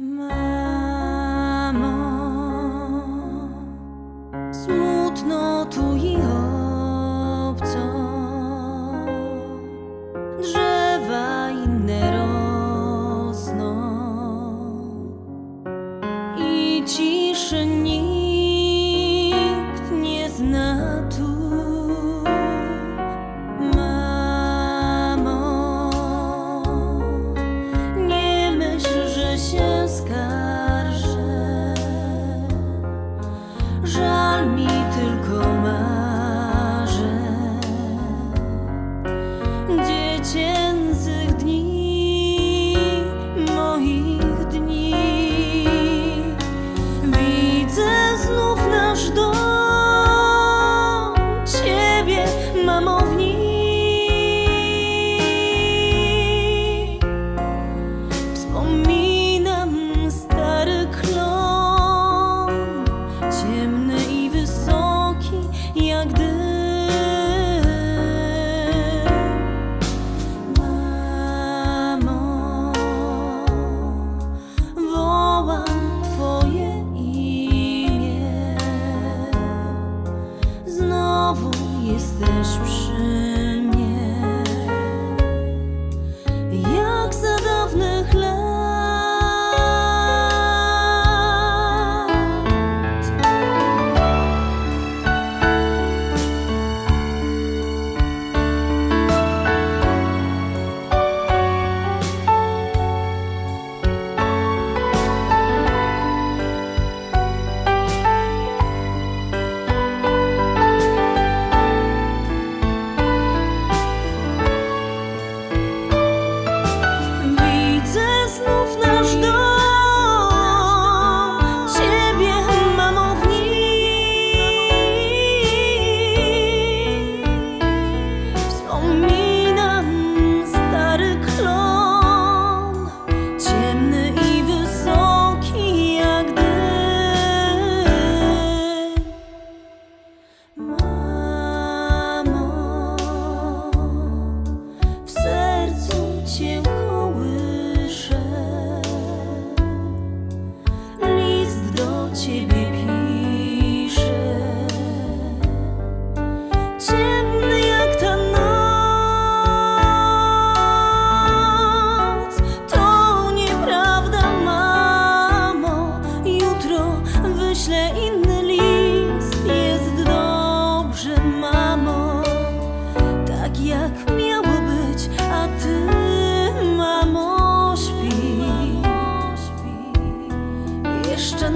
My ciemny i wysoki jak dym. Mamo, wołam Twoje imię. Znowu jesteś ще